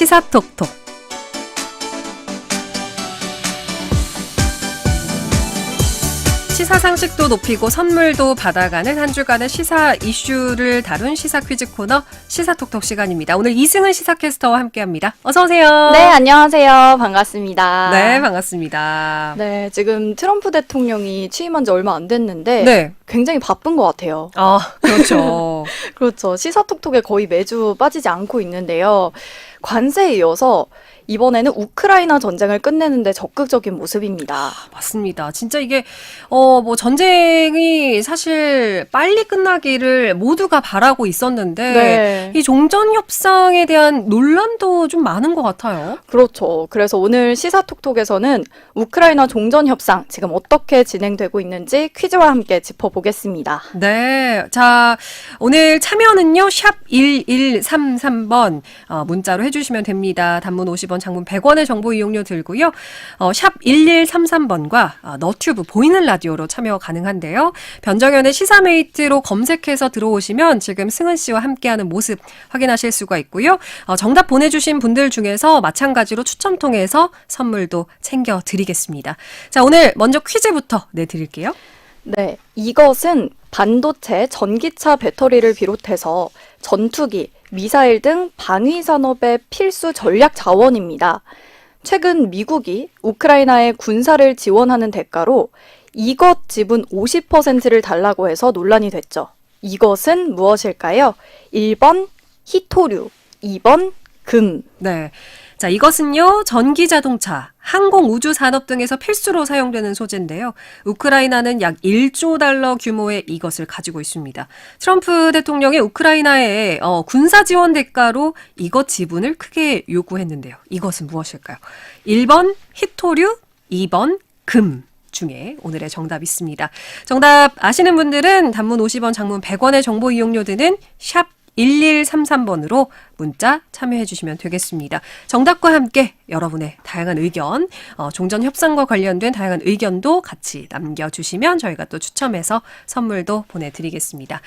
시사톡톡. 시사 상식도 높이고 선물도 받아가는 한 주간의 시사 이슈를 다룬 시사 퀴즈 코너 시사톡톡 시간입니다. 오늘 이승은 시사캐스터와 함께합니다. 어서 오세요. 네, 안녕하세요. 반갑습니다. 네, 반갑습니다. 네, 지금 트럼프 대통령이 취임한 지 얼마 안 됐는데 네. 굉장히 바쁜 것 같아요. 아, 그렇죠. 그렇죠. 시사톡톡에 거의 매주 빠지지 않고 있는데요. 관세에 이어서 이번에는 우크라이나 전쟁을 끝내는데 적극적인 모습입니다. 맞습니다. 진짜 이게 어 뭐 전쟁이 사실 빨리 끝나기를 모두가 바라고 있었는데 네. 이 종전 협상에 대한 논란도 좀 많은 것 같아요. 그렇죠. 그래서 오늘 시사톡톡에서는 우크라이나 종전 협상 지금 어떻게 진행되고 있는지 퀴즈와 함께 짚어보겠습니다. 네. 자, 오늘 참여는요, 샵 1133번, 어, 문자로 해 주시면 됩니다. 단문 50원, 장문 100원의 정보 이용료 들고요. 어, 샵 1133번과 어, 너튜브 보이는 라디오로 참여 가능한데요. 변정현의 시사메이트로 검색해서 들어오시면 지금 승은 씨와 함께하는 모습 확인하실 수가 있고요. 어, 정답 보내주신 분들 중에서 마찬가지로 추첨 통해서 선물도 챙겨드리겠습니다. 자, 오늘 먼저 퀴즈부터 내드릴게요. 네, 이것은 반도체, 전기차 배터리를 비롯해서 전투기, 미사일 등 방위 산업의 필수 전략 자원입니다. 최근 미국이 우크라이나의 군사를 지원하는 대가로 이것 지분 50%를 달라고 해서 논란이 됐죠. 이것은 무엇일까요? 1번 히토류, 2번 금. 네. 자, 이것은요, 전기 자동차, 항공 우주 산업 등에서 필수로 사용되는 소재인데요. 우크라이나는 약 1조 달러 규모의 이것을 가지고 있습니다. 트럼프 대통령이 우크라이나에 어, 군사 지원 대가로 이것 지분을 크게 요구했는데요. 이것은 무엇일까요? 1번 히토류, 2번 금. 중에 오늘의 정답 있습니다. 정답 아시는 분들은 단문 50원, 장문 100원의 정보 이용료 드는 샵 1133번으로 문자 참여해 주시면 되겠습니다. 정답과 함께 여러분의 다양한 의견, 어, 종전 협상과 관련된 다양한 의견도 같이 남겨주시면 저희가 또 추첨해서 선물도 보내드리겠습니다.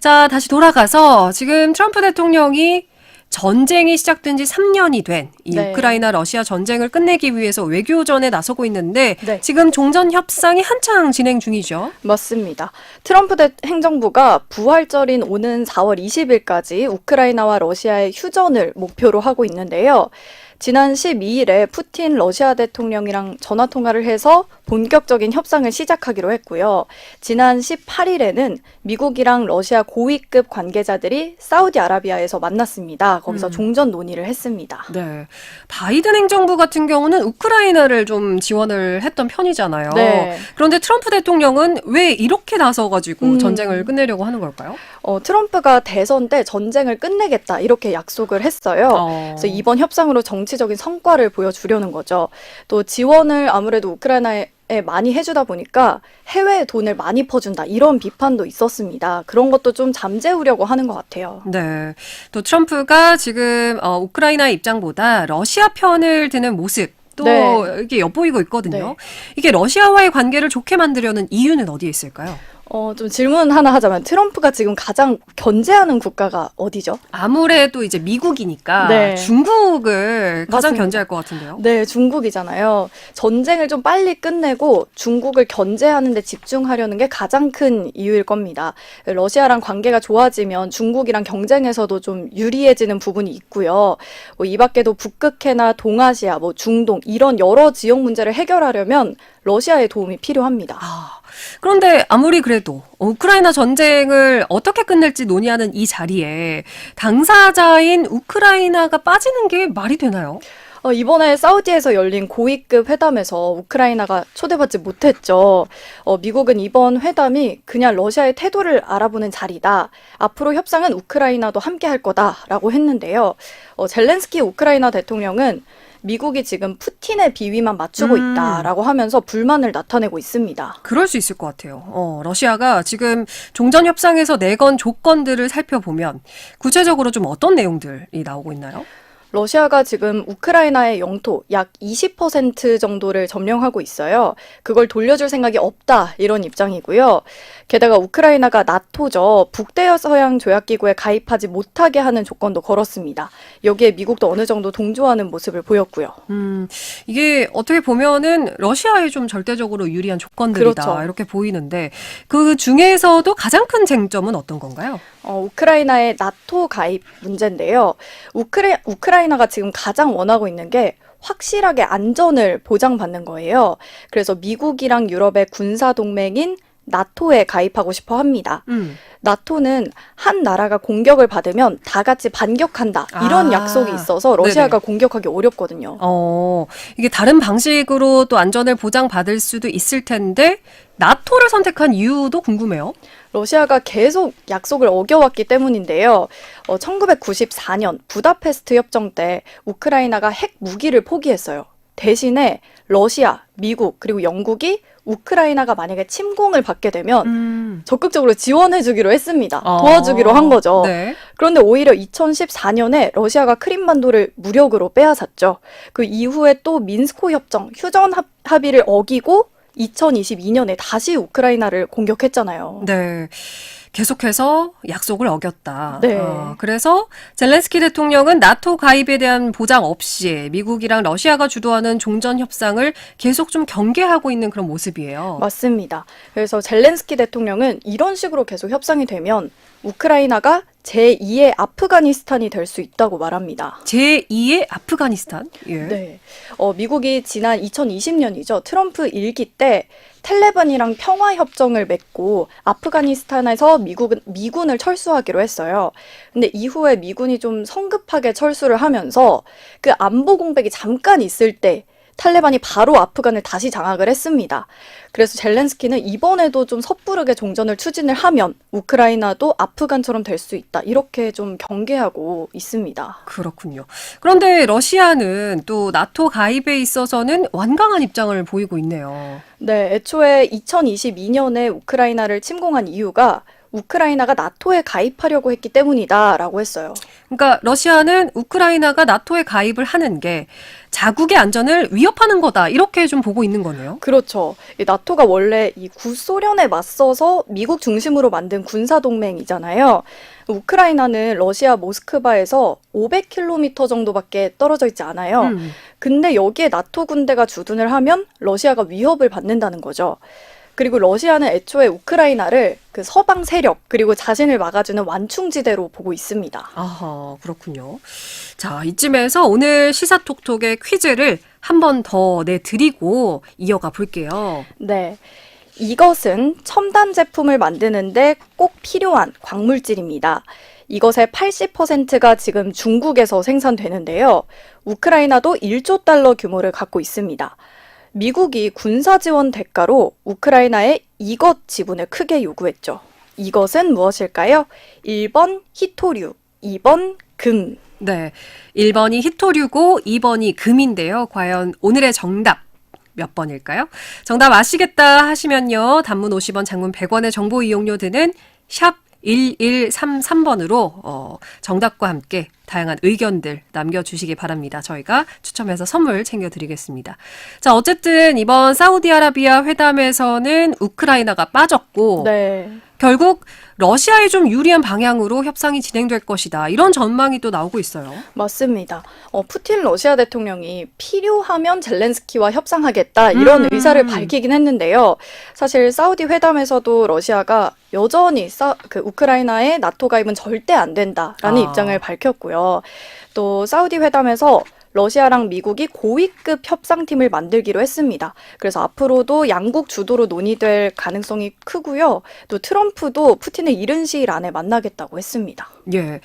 자, 다시 돌아가서 지금 트럼프 대통령이 전쟁이 시작된 지 3년이 된 이 네. 우크라이나 러시아 전쟁을 끝내기 위해서 외교전에 나서고 있는데 네. 지금 종전 협상이 한창 진행 중이죠. 맞습니다. 트럼프 대 행정부가 부활절인 오는 4월 20일까지 우크라이나와 러시아의 휴전을 목표로 하고 있는데요. 지난 12일에 푸틴 러시아 대통령이랑 전화 통화를 해서 본격적인 협상을 시작하기로 했고요. 지난 18일에는 미국이랑 러시아 고위급 관계자들이 사우디아라비아에서 만났습니다. 거기서 음. 종전 논의를 했습니다. 네. 바이든 행정부 같은 경우는 우크라이나를 좀 지원을 했던 편이잖아요. 네. 그런데 트럼프 대통령은 왜 이렇게 나서 가지고 음. 전쟁을 끝내려고 하는 걸까요? 어, 트럼프가 대선 때 전쟁을 끝내겠다 이렇게 약속을 했어요. 어. 그래서 이번 협상으로 정치적인 성과를 보여주려는 거죠. 또 지원을 아무래도 우크라이나에 많이 해주다 보니까 해외에 돈을 많이 퍼준다 이런 비판도 있었습니다. 그런 것도 좀 잠재우려고 하는 것 같아요. 네. 또 트럼프가 지금 어, 우크라이나 입장보다 러시아 편을 드는 모습 또 네. 이게 엿보이고 있거든요. 네. 이게 러시아와의 관계를 좋게 만들려는 이유는 어디에 있을까요? 어, 좀 질문 하나 하자면 트럼프가 지금 가장 견제하는 국가가 어디죠? 아무래도 이제 미국이니까 네. 중국을 가장 맞습니다. 견제할 것 같은데요. 네, 중국이잖아요. 전쟁을 좀 빨리 끝내고 중국을 견제하는 데 집중하려는 게 가장 큰 이유일 겁니다. 러시아랑 관계가 좋아지면 중국이랑 경쟁에서도 좀 유리해지는 부분이 있고요. 뭐 이 밖에도 북극해나 동아시아, 뭐 중동 이런 여러 지역 문제를 해결하려면 러시아의 도움이 필요합니다. 아, 그런데 아무리 그래도 우크라이나 전쟁을 어떻게 끝낼지 논의하는 이 자리에 당사자인 우크라이나가 빠지는 게 말이 되나요? 어, 이번에 사우디에서 열린 고위급 회담에서 우크라이나가 초대받지 못했죠. 어, 미국은 이번 회담이 그냥 러시아의 태도를 알아보는 자리다. 앞으로 협상은 우크라이나도 함께 할 거다라고 했는데요. 어, 젤렌스키 우크라이나 대통령은 미국이 지금 푸틴의 비위만 맞추고 음. 있다라고 하면서 불만을 나타내고 있습니다. 그럴 수 있을 것 같아요. 어, 러시아가 지금 종전 협상에서 내건 조건들을 살펴보면 구체적으로 좀 어떤 내용들이 나오고 있나요? 러시아가 지금 우크라이나의 영토 약 20% 정도를 점령하고 있어요. 그걸 돌려줄 생각이 없다 이런 입장이고요. 게다가 우크라이나가 나토죠. 북대서양 조약기구에 가입하지 못하게 하는 조건도 걸었습니다. 여기에 미국도 어느 정도 동조하는 모습을 보였고요. 음, 이게 어떻게 보면은 러시아에 좀 절대적으로 유리한 조건들이다 그렇죠. 이렇게 보이는데 그 중에서도 가장 큰 쟁점은 어떤 건가요? 어, 우크라이나의 나토 가입 문제인데요. 우크라, 우크라이나가 지금 가장 원하고 있는 게 확실하게 안전을 보장받는 거예요. 그래서 미국이랑 유럽의 군사 동맹인 나토에 가입하고 싶어 합니다. 음. 나토는 한 나라가 공격을 받으면 다 같이 반격한다. 이런 아, 약속이 있어서 러시아가 공격하기 어렵거든요. 어, 이게 다른 방식으로 또 안전을 보장받을 수도 있을 텐데 나토를 선택한 이유도 궁금해요. 러시아가 계속 약속을 어겨왔기 때문인데요. 어, 1994년 부다페스트 협정 때 우크라이나가 핵 무기를 포기했어요. 대신에 러시아, 미국, 그리고 영국이 우크라이나가 만약에 침공을 받게 되면 음. 적극적으로 지원해주기로 했습니다. 어, 도와주기로 한 거죠. 네. 그런데 오히려 2014년에 러시아가 크림반도를 무력으로 빼앗았죠. 그 이후에 또 민스코 협정, 휴전 합, 합의를 어기고 2022년에 다시 우크라이나를 공격했잖아요. 네. 계속해서 약속을 어겼다. 네. 어, 그래서 젤렌스키 대통령은 나토 가입에 대한 보장 없이 미국이랑 러시아가 주도하는 종전 협상을 계속 좀 경계하고 있는 그런 모습이에요. 맞습니다. 그래서 젤렌스키 대통령은 이런 식으로 계속 협상이 되면 우크라이나가 제2의 아프가니스탄이 될 수 있다고 말합니다. 제2의 아프가니스탄. 예. 네. 어, 미국이 지난 2020년이죠. 트럼프 일기 때 텔레반이랑 평화 협정을 맺고 아프가니스탄에서 미국은 미군을 철수하기로 했어요. 근데 이후에 미군이 좀 성급하게 철수를 하면서 그 안보 공백이 잠깐 있을 때 탈레반이 바로 아프간을 다시 장악을 했습니다. 그래서 젤렌스키는 이번에도 좀 섣부르게 종전을 추진을 하면 우크라이나도 아프간처럼 될 수 있다. 이렇게 좀 경계하고 있습니다. 그렇군요. 그런데 러시아는 또 나토 가입에 있어서는 완강한 입장을 보이고 있네요. 네, 애초에 2022년에 우크라이나를 침공한 이유가 우크라이나가 나토에 가입하려고 했기 때문이다라고 했어요. 그러니까 러시아는 우크라이나가 나토에 가입을 하는 게 자국의 안전을 위협하는 거다. 이렇게 좀 보고 있는 거네요. 그렇죠. 이 나토가 원래 이 구소련에 맞서서 미국 중심으로 만든 군사 동맹이잖아요. 우크라이나는 러시아 모스크바에서 500km 정도밖에 떨어져 있지 않아요. 음. 근데 여기에 나토 군대가 주둔을 하면 러시아가 위협을 받는다는 거죠. 그리고 러시아는 애초에 우크라이나를 그 서방 세력 그리고 자신을 막아주는 완충지대로 보고 있습니다. 아하, 그렇군요. 자, 이쯤에서 오늘 시사톡톡의 퀴즈를 한 번 더 내드리고 이어가 볼게요. 네. 이것은 첨단 제품을 만드는데 꼭 필요한 광물질입니다. 이것의 80%가 지금 중국에서 생산되는데요. 우크라이나도 1조 달러 규모를 갖고 있습니다. 미국이 군사 지원 대가로 우크라이나에 이것 지분을 크게 요구했죠. 이것은 무엇일까요? 1번 히토류, 2번 금. 네. 1번이 히토류고 2번이 금인데요. 과연 오늘의 정답 몇 번일까요? 정답 아시겠다 하시면요. 단문 50원, 장문 100원의 정보 이용료 드는 샵 1133번으로 어, 정답과 함께 다양한 의견들 남겨주시기 바랍니다. 저희가 추첨해서 선물 챙겨드리겠습니다. 자, 어쨌든 이번 사우디아라비아 회담에서는 우크라이나가 빠졌고 네. 결국 러시아에 좀 유리한 방향으로 협상이 진행될 것이다. 이런 전망이 또 나오고 있어요. 맞습니다. 어, 푸틴 러시아 대통령이 필요하면 젤렌스키와 협상하겠다 이런 음. 의사를 밝히긴 했는데요. 사실 사우디 회담에서도 러시아가 여전히 사, 그 우크라이나의 나토 가입은 절대 안 된다라는 아. 입장을 밝혔고요. 또 사우디 회담에서 러시아랑 미국이 고위급 협상팀을 만들기로 했습니다. 그래서 앞으로도 양국 주도로 논의될 가능성이 크고요. 또 트럼프도 푸틴을 이른 시일 안에 만나겠다고 했습니다. 예.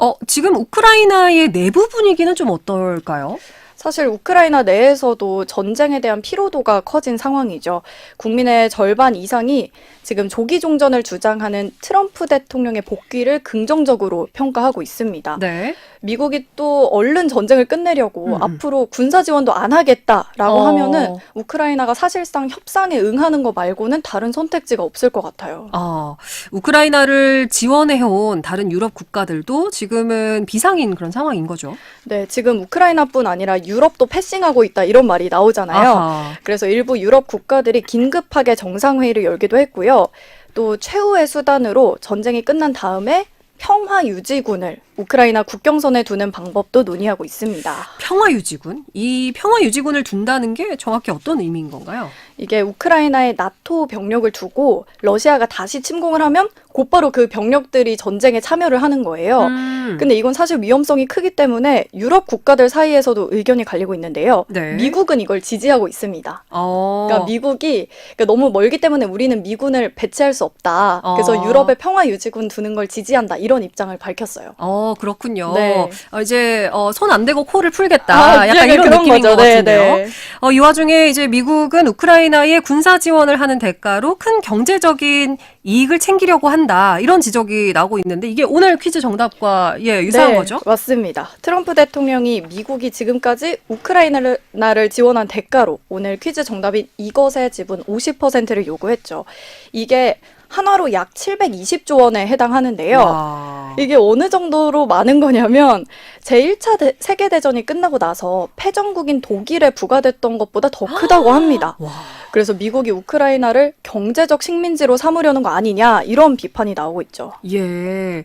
어, 지금 우크라이나의 내부 분위기는 좀 어떨까요? 사실 우크라이나 내에서도 전쟁에 대한 피로도가 커진 상황이죠. 국민의 절반 이상이 지금 조기 종전을 주장하는 트럼프 대통령의 복귀를 긍정적으로 평가하고 있습니다. 네. 미국이 또 얼른 전쟁을 끝내려고 음, 음. 앞으로 군사 지원도 안 하겠다라고 어. 하면은 우크라이나가 사실상 협상에 응하는 거 말고는 다른 선택지가 없을 것 같아요. 어, 우크라이나를 지원해온 다른 유럽 국가들도 지금은 비상인 그런 상황인 거죠. 네, 지금 우크라이나뿐 아니라 유 럽도 패싱하고 있다 이런 말이 나오잖아요. 아하. 그래서 일부 유럽 국가들이 긴급하게 정상회의를 열기도 했고요. 또 최후의 수단으로 전쟁이 끝난 다음에 평화 유지군을 우크라이나 국경선에 두는 방법도 논의하고 있습니다. 평화 유지군? 이 평화 유지군을 둔다는 게 정확히 어떤 의미인 건가요? 이게 우크라이나에 나토 병력을 두고 러시아가 다시 침공을 하면 곧바로 그 병력들이 전쟁에 참여를 하는 거예요. 음. 근데 이건 사실 위험성이 크기 때문에 유럽 국가들 사이에서도 의견이 갈리고 있는데요. 네. 미국은 이걸 지지하고 있습니다. 어. 그러니까 미국이 그러니까 너무 멀기 때문에 우리는 미군을 배치할 수 없다. 그래서 어. 유럽에 평화 유지군 두는 걸 지지한다. 이런 입장을 밝혔어요. 어, 그렇군요. 네. 어, 이제 어, 손 안 대고 코를 풀겠다. 아, 약간 예, 이런 느낌인 거죠. 것 네, 같은데요. 네. 어, 이 와중에 이제 미국은 우크라이나 에 군사 지원을 하는 대가로 큰 경제적인 이익을 챙기려고 한다. 이런 지적이 나오고 있는데 이게 오늘 퀴즈 정답과 예, 유사한 네, 거죠? 맞습니다. 트럼프 대통령이 미국이 지금까지 우크라이나를 나를 지원한 대가로 오늘 퀴즈 정답인 이것의 지분 50%를 요구했죠. 이게 한화로 약 720조 원에 해당하는데요. 와. 이게 어느 정도로 많은 거냐면 제1차 세계대전이 끝나고 나서 패전국인 독일에 부과됐던 것보다 더 크다고 합니다. 와. 그래서 미국이 우크라이나를 경제적 식민지로 삼으려는 거 아니냐 이런 비판이 나오고 있죠. 예.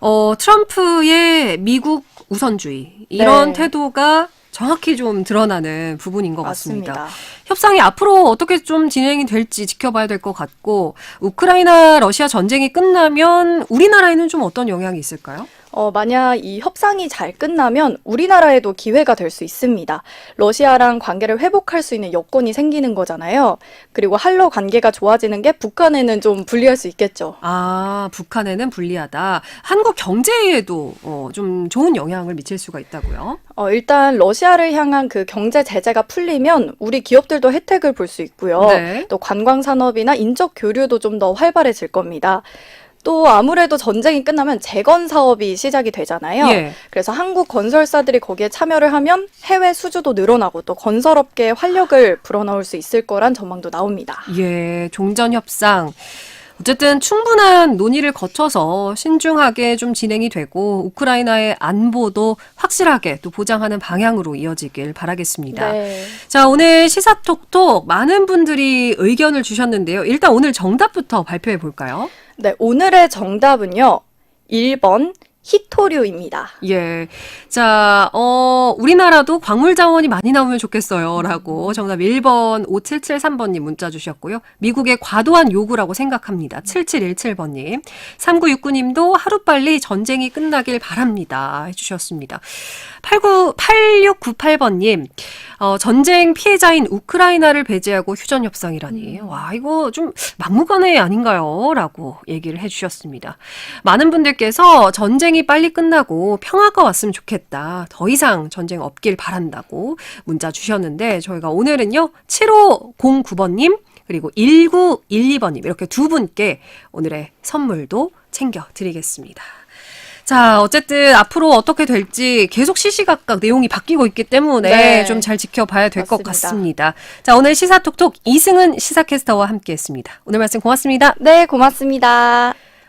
어, 트럼프의 미국 우선주의 이런 네. 태도가 정확히 좀 드러나는 부분인 것 같습니다. 맞습니다. 협상이 앞으로 어떻게 좀 진행이 될지 지켜봐야 될 것 같고 우크라이나 러시아 전쟁이 끝나면 우리나라에는 좀 어떤 영향이 있을까요? 어, 만약 이 협상이 잘 끝나면 우리나라에도 기회가 될 수 있습니다. 러시아랑 관계를 회복할 수 있는 여건이 생기는 거잖아요. 그리고 한러 관계가 좋아지는 게 북한에는 좀 불리할 수 있겠죠. 아, 북한에는 불리하다. 한국 경제에도 어, 좀 좋은 영향을 미칠 수가 있다고요. 어, 일단 러시아를 향한 그 경제 제재가 풀리면 우리 기업들도 혜택을 볼 수 있고요. 네. 또 관광 산업이나 인적 교류도 좀 더 활발해질 겁니다. 또 아무래도 전쟁이 끝나면 재건 사업이 시작이 되잖아요. 예. 그래서 한국 건설사들이 거기에 참여를 하면 해외 수주도 늘어나고 또 건설업계에 활력을 불어넣을 수 있을 거란 전망도 나옵니다. 예, 종전 협상. 어쨌든 충분한 논의를 거쳐서 신중하게 좀 진행이 되고 우크라이나의 안보도 확실하게 또 보장하는 방향으로 이어지길 바라겠습니다. 네. 자, 오늘 시사톡톡 많은 분들이 의견을 주셨는데요. 일단 오늘 정답부터 발표해 볼까요? 네, 오늘의 정답은요. 1번 히토류입니다. 예. 자, 어, 우리나라도 광물 자원이 많이 나오면 좋겠어요. 라고 정답 1번 5773번님 문자 주셨고요. 미국의 과도한 요구라고 생각합니다. 7717번님. 3969님도 하루빨리 전쟁이 끝나길 바랍니다. 해주셨습니다. 89, 8698번님. 어, 전쟁 피해자인 우크라이나를 배제하고 휴전 협상이라니. 와, 이거 좀 막무가내 아닌가요? 라고 얘기를 해주셨습니다. 많은 분들께서 전쟁이 빨리 끝나고 평화가 왔으면 좋겠다. 더 이상 전쟁 없길 바란다고 문자 주셨는데 저희가 오늘은요. 7509번님 그리고 1912번님 이렇게 두 분께 오늘의 선물도 챙겨 드리겠습니다. 자, 어쨌든 앞으로 어떻게 될지 계속 시시각각 내용이 바뀌고 있기 때문에 네. 좀 잘 지켜봐야 될 것. 같습니다. 자, 오늘 시사톡톡 이승은 시사캐스터와 함께 했습니다. 오늘 말씀 고맙습니다. 네, 고맙습니다.